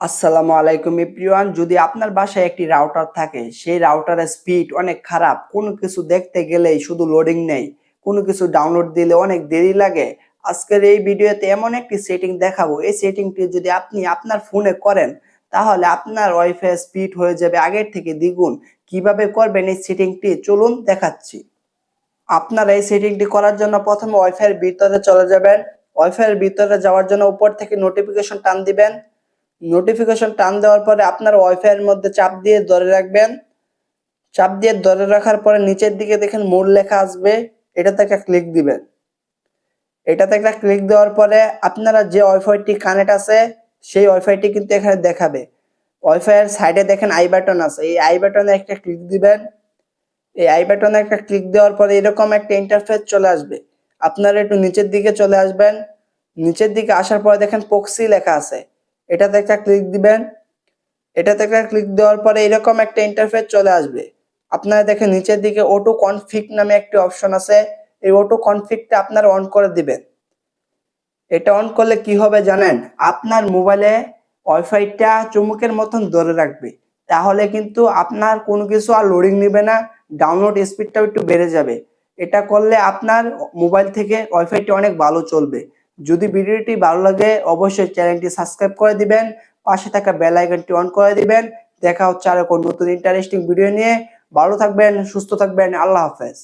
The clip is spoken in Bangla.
আসসালামু আলাইকুম এভরিওয়ান। যদি আপনার বাসায় একটি রাউটার থাকে, সেই রাউটারের স্পিড অনেক খারাপ। কোনো কিছু দেখতে গেলেই শুধু লোডিং নেই। কোনো কিছু ডাউনলোড দিলে অনেক দেরি লাগে। আজকের এই ভিডিওতে এমন একটি সেটিং দেখাবো। এই সেটিংটি যদি আপনি আপনার ফোনে করেন, তাহলে আপনার ওয়াইফাই স্পিড হয়ে যাবে আগের থেকে দ্বিগুণ। কীভাবে করবেন এই সেটিংটি চলুন দেখাচ্ছি। আপনারা এই সেটিংটি করার জন্য প্রথমে ওয়াইফাইয়ের ভিতরে চলে যাবেন। ওয়াইফাইয়ের ভিতরে যাওয়ার জন্য উপর থেকে নোটিফিকেশন টান দিবেন। নোটিফিকেশন টান দেওয়ার পরে আপনার ওয়াইফাইয়ের মধ্যে চাপ দিয়ে ধরে রাখবেন। চাপ দিয়ে ধরে রাখার পরে নিচের দিকে দেখেন মোড লেখা আসবে, এটাতে একটা ক্লিক দিবেন। এটাতে একটা ক্লিক দেওয়ার পরে আপনারা যে ওয়াইফাইটি কানেক্ট আছে, সেই ওয়াইফাইটি কিন্তু এখানে দেখাবে। ওয়াইফাইয়ের সাইডে দেখেন আই বাটন আছে, এই আই বাটনে একটা ক্লিক দিবেন। এই আই বাটনে একটা ক্লিক দেওয়ার পরে এরকম একটা ইন্টারফেস চলে আসবে। আপনারা একটু নিচের দিকে চলে আসবেন। নিচের দিকে আসার পরে দেখেন পক্সি লেখা আছে। এটাতে একটা ক্লিক দিবেন। এটাতে একটা ক্লিক দেওয়ার পরে এরকম একটা ইন্টারফেস চলে আসবে। আপনারা দেখেন নিচের দিকে অটো কনফিগ নামে একটি অপশন আছে। এই অটো কনফিগটা আপনারা অন করে দিবেন। এটা অন করলে কি হবে জানেন? আপনার মোবাইলে ওয়াইফাইটা চুমুকের মতন ধরে রাখবে। তাহলে কিন্তু আপনার কোনো কিছু আর লোডিং নেবে না। ডাউনলোড স্পিডটাও একটু বেড়ে যাবে। এটা করলে আপনার মোবাইল থেকে ওয়াইফাইটি অনেক ভালো চলবে। যদি ভিডিওটি ভালো লাগে, অবশ্যই চ্যানেলটি সাবস্ক্রাইব করে দিবেন, পাশে থাকা বেল আইকনটি অন করে দিবেন। দেখা হচ্ছে আর নতুন ইন্টারেস্টিং ভিডিও নিয়ে। ভালো থাকবেন, সুস্থ থাকবেন, আল্লাহ হাফেজ।